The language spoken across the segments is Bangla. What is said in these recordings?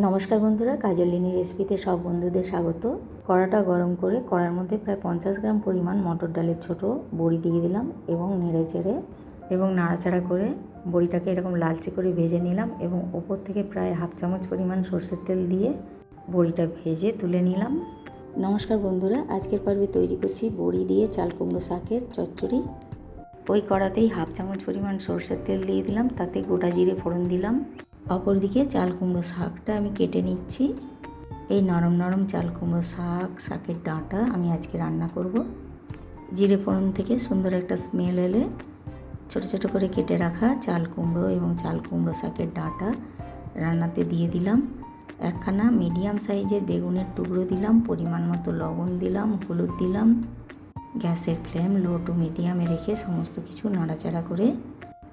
নমস্কার বন্ধুরা কাজলিনী রেসিপিতে সব বন্ধুদের স্বাগত। কড়াটা গরম করে কড়ার মধ্যে প্রায় পঞ্চাশ গ্রাম পরিমাণ মটর ডালের ছোট বড়ি দিয়ে দিলাম এবং নেড়ে চেড়ে এবং নাড়াচাড়া করে বড়িটাকে এরকম লালচে করে ভেজে নিলাম এবং ওপর থেকে প্রায় হাফ চামচ পরিমাণ সর্ষের তেল দিয়ে বড়িটা ভেজে তুলে নিলাম। নমস্কার বন্ধুরা, আজকের পর্বে তৈরি করছি বড়ি দিয়ে চাল কুমড়ো শাকের চচ্চড়ি। ওই কড়াতেই হাফ চামচ পরিমাণ সর্ষের তেল দিয়ে দিলাম, তাতে গোটা জিরে ফোড়ন দিলাম। অপরদিকে চাল কুমড়ো শাকটা আমি কেটে নিচ্ছি। এই নরম নরম চাল কুমড়ো শাক, শাকের ডাঁটা আমি আজকে রান্না করব। জিরে ফোড়ন থেকে সুন্দর একটা স্মেল এলে ছোট ছোট করে কেটে রাখা চাল কুমড়ো এবং চাল কুমড়ো শাকের ডাঁটা রান্নাতে দিয়ে দিলাম। একখানা মিডিয়াম সাইজের বেগুনের টুকরো দিলাম, পরিমাণ মতো লবণ দিলাম, হলুদ দিলাম। গ্যাসের ফ্লেম লো টু মিডিয়ামে রেখে সমস্ত কিছু নাড়াচাড়া করে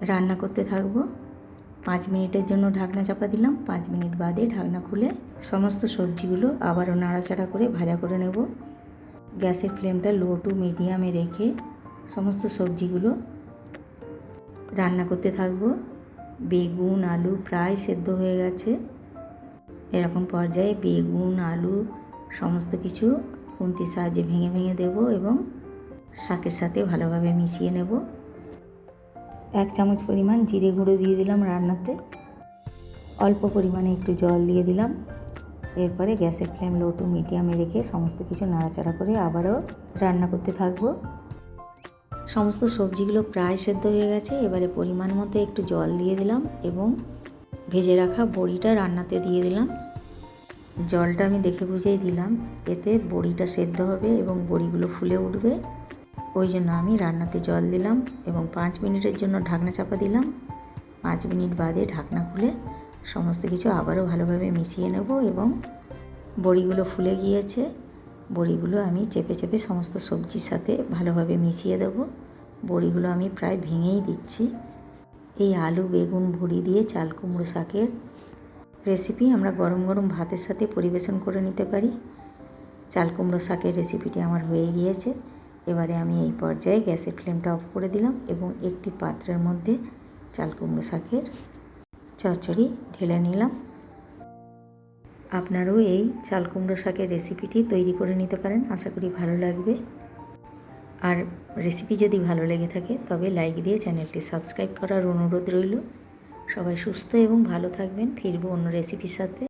রান্না করতে থাকব। পাঁচ মিনিটের জন্য ঢাকনা চাপা দিলাম। পাঁচ মিনিট বাদে ঢাকনা খুলে সমস্ত সবজিগুলো আবারও নাড়াচাড়া করে ভাজা করে নেব। গ্যাসের ফ্লেমটা লো টু মিডিয়ামে রেখে সমস্ত সবজিগুলো রান্না করতে থাকব। বেগুন, আলু প্রায় সেদ্ধ হয়ে গেছে। এরকম পর্যায়ে বেগুন, আলু সমস্ত কিছু খুন্তির সাহায্যে ভেঙে ভেঙে দেব এবং শাকের সাথে ভালোভাবে মিশিয়ে নেব। এক চামচ পরিমাণ জিরে গুঁড়ো দিয়ে দিলাম রান্নাতে। অল্প পরিমাণে একটু জল দিয়ে দিলাম। এরপরে গ্যাসের ফ্লেম লো টু মিডিয়ামে রেখে সমস্ত কিছু নাড়াচাড়া করে আবারও রান্না করতে থাকব। সমস্ত সবজিগুলো প্রায় সেদ্ধ হয়ে গেছে, এবারে পরিমাণ মতো একটু জল দিয়ে দিলাম এবং ভেজে রাখা বড়িটা রান্নাতে দিয়ে দিলাম। জলটা আমি দেখে বুঝেই দিলাম, এতে বড়িটা সেদ্ধ হবে এবং বড়িগুলো ফুলে উঠবে। ওই জন্য আমি রান্নাতে জল দিলাম এবং পাঁচ মিনিটের জন্য ঢাকনা চাপা দিলাম। পাঁচ মিনিট বাদে ঢাকনা খুলে সমস্ত কিছু আবারও ভালোভাবে মিশিয়ে নেব এবং বড়িগুলো ফুলে গিয়েছে। বড়িগুলো আমি চেপে চেপে সমস্ত সবজির সাথে ভালোভাবে মিশিয়ে দেব। বড়িগুলো আমি প্রায় ভেঙেই দিচ্ছি। এই আলু, বেগুন, ভুড়ি দিয়ে চাল, কুমড়ো শাকের রেসিপি আমরা গরম গরম ভাতের সাথে পরিবেশন করে নিতে পারি। চাল, কুমড়ো শাকের রেসিপিটি আমার হয়ে গিয়েছে। এবারে আমি এই পর্যায়ে গ্যাসের ফ্লেমটা অফ করে দিলাম এবং একটি পাত্রের মধ্যে চাল কুমড়ো শাকের চচ্চড়ি ঢেলে নিলাম। আপনারাও এই চাল কুমড়ো শাকের রেসিপিটি তৈরি করে নিতে পারেন, আশা করি ভালো লাগবে। আর রেসিপি যদি ভালো লেগে থাকে, তবে লাইক দিয়ে চ্যানেলটি সাবস্ক্রাইব করার অনুরোধ রইল। সবাই সুস্থ এবং ভালো থাকবেন, ফিরবো অন্য রেসিপির সাথে।